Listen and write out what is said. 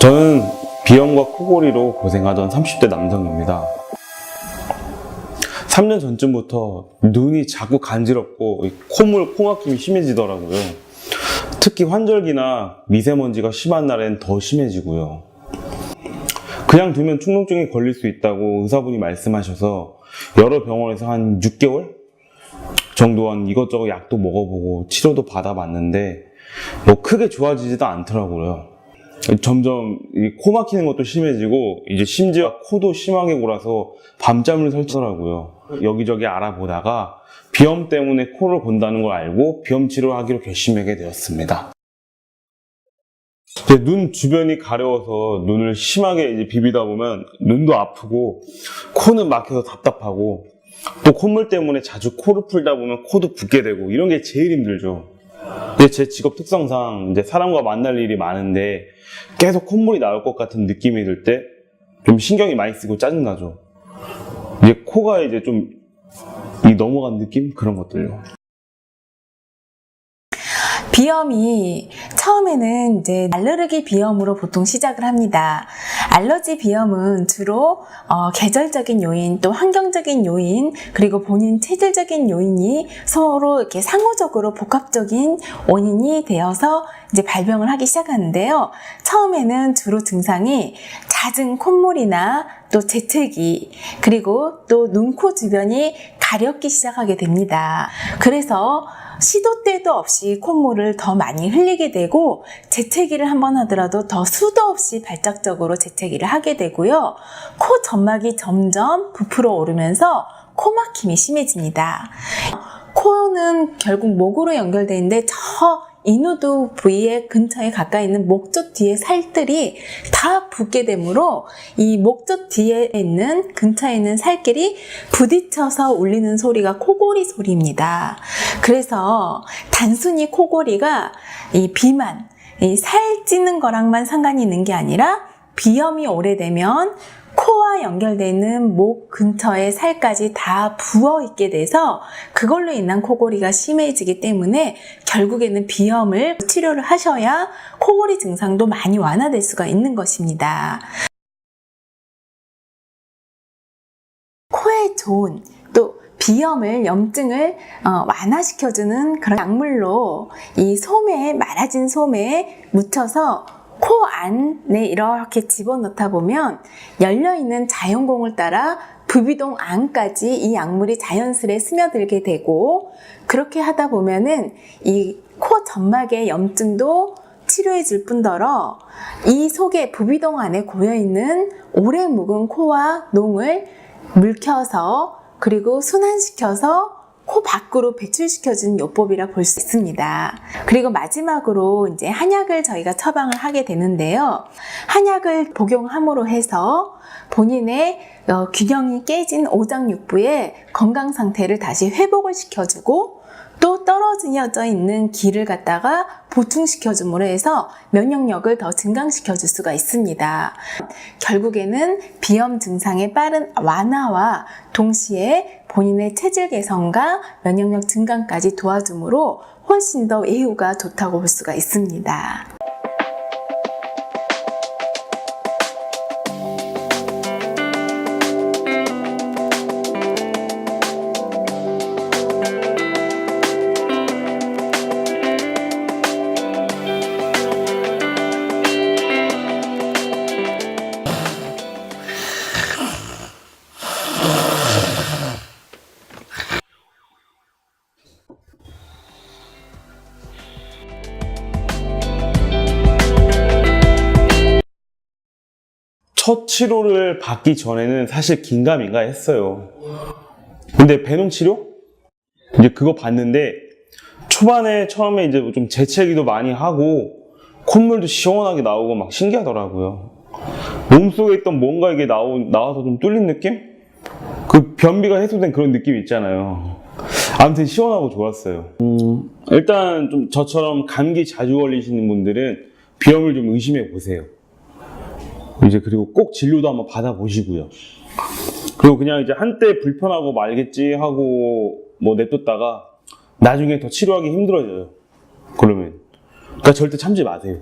저는 비염과 코골이로 고생하던 30대 남성입니다. 3년 전쯤부터 눈이 자꾸 간지럽고 이 콧물, 코막힘이 심해지더라고요. 특히 환절기나 미세먼지가 심한 날엔 더 심해지고요. 그냥 두면 충농증이 걸릴 수 있다고 의사분이 말씀하셔서 여러 병원에서 한 6개월 정도 한 이것저것 약도 먹어보고 치료도 받아봤는데 뭐 크게 좋아지지도 않더라고요. 점점 이코 막히는 것도 심해지고 이제 심지어 코도 심하게 골아서 밤잠을 설치더라고요. 여기저기 알아보다가 비염 때문에 코를 곤다는 걸 알고 비염 치료하기로 결심하게 되었습니다. 눈 주변이 가려워서 눈을 심하게 이제 비비다 보면 눈도 아프고 코는 막혀서 답답하고 또 콧물 때문에 자주 코를 풀다 보면 코도 붓게 되고 이런 게 제일 힘들죠. 이제 제 직업 특성상 이제 사람과 만날 일이 많은데 계속 콧물이 나올 것 같은 느낌이 들 때 좀 신경이 많이 쓰고 짜증나죠. 이제 코가 이제 좀 이 넘어간 느낌? 그런 것들요. 비염이 처음에는 이제 알레르기 비염으로 보통 시작을 합니다. 알러지 비염은 주로 어, 계절적인 요인, 또 환경적인 요인, 그리고 본인 체질적인 요인이 서로 이렇게 상호적으로 복합적인 원인이 되어서 이제 발병을 하기 시작하는데요. 처음에는 주로 증상이 잦은 콧물이나 또 재채기, 그리고 또 눈, 코 주변이 가렵기 시작하게 됩니다. 그래서 시도 때도 없이 콧물을 더 많이 흘리게 되고 재채기를 한번 하더라도 더 수도 없이 발작적으로 재채기를 하게 되고요. 코 점막이 점점 부풀어 오르면서 코막힘이 심해집니다. 코는 결국 목으로 연결되어 있는데 저 인후두 부위의 근처에 가까이 있는 목젖 뒤에 살들이 다 붓게 되므로 이 목젖 뒤에 있는 근처에 있는 살길이 부딪혀서 울리는 소리가 코골이 소리입니다. 그래서 단순히 코골이가 이 비만, 이 살 찌는 거랑만 상관이 있는 게 아니라 비염이 오래되면 코와 연결되는 목 근처의 살까지 다 부어 있게 돼서 그걸로 인한 코골이가 심해지기 때문에 결국에는 비염을 치료를 하셔야 코골이 증상도 많이 완화될 수가 있는 것입니다. 코에 좋은 또 비염을 염증을 어, 완화시켜주는 그런 약물로 이 소매에 말아진 소매에 묻혀서 코 안에 이렇게 집어넣다 보면 열려있는 자연공을 따라 부비동 안까지 이 약물이 자연스레 스며들게 되고 그렇게 하다 보면은 이 코 점막의 염증도 치료해 줄 뿐더러 이 속에 부비동 안에 고여있는 오래 묵은 코와 농을 물켜서 그리고 순환시켜서 코 밖으로 배출시켜주는 요법이라 볼 수 있습니다. 그리고 마지막으로 이제 한약을 저희가 처방을 하게 되는데요. 한약을 복용함으로 해서 본인의 어, 균형이 깨진 오장육부의 건강 상태를 다시 회복을 시켜주고 또 떨어져 있는 기를 갖다가 보충시켜줌으로 해서 면역력을 더 증강시켜 줄 수가 있습니다. 결국에는 비염 증상의 빠른 완화와 동시에 본인의 체질 개선과 면역력 증강까지 도와주므로 훨씬 더 예후가 좋다고 볼 수가 있습니다. 첫 치료를 받기 전에는 사실 긴가민가 했어요. 근데 배농 치료? 이제 그거 봤는데 초반에 처음에 이제 좀 재채기도 많이 하고 콧물도 시원하게 나오고 막 신기하더라고요. 몸속에 있던 뭔가 이게 나오, 나와서 좀 뚫린 느낌? 그 변비가 해소된 그런 느낌 있잖아요. 아무튼 시원하고 좋았어요. 음, 일단 좀 저처럼 감기 자주 걸리시는 분들은 비염을 좀 의심해 보세요. 이제 그리고 꼭 진료도 한번 받아보시고요. 그리고 그냥 이제 한때 불편하고 말겠지 하고 뭐 냅뒀다가 나중에 더 치료하기 힘들어져요. 그러면 그러니까 절대 참지 마세요.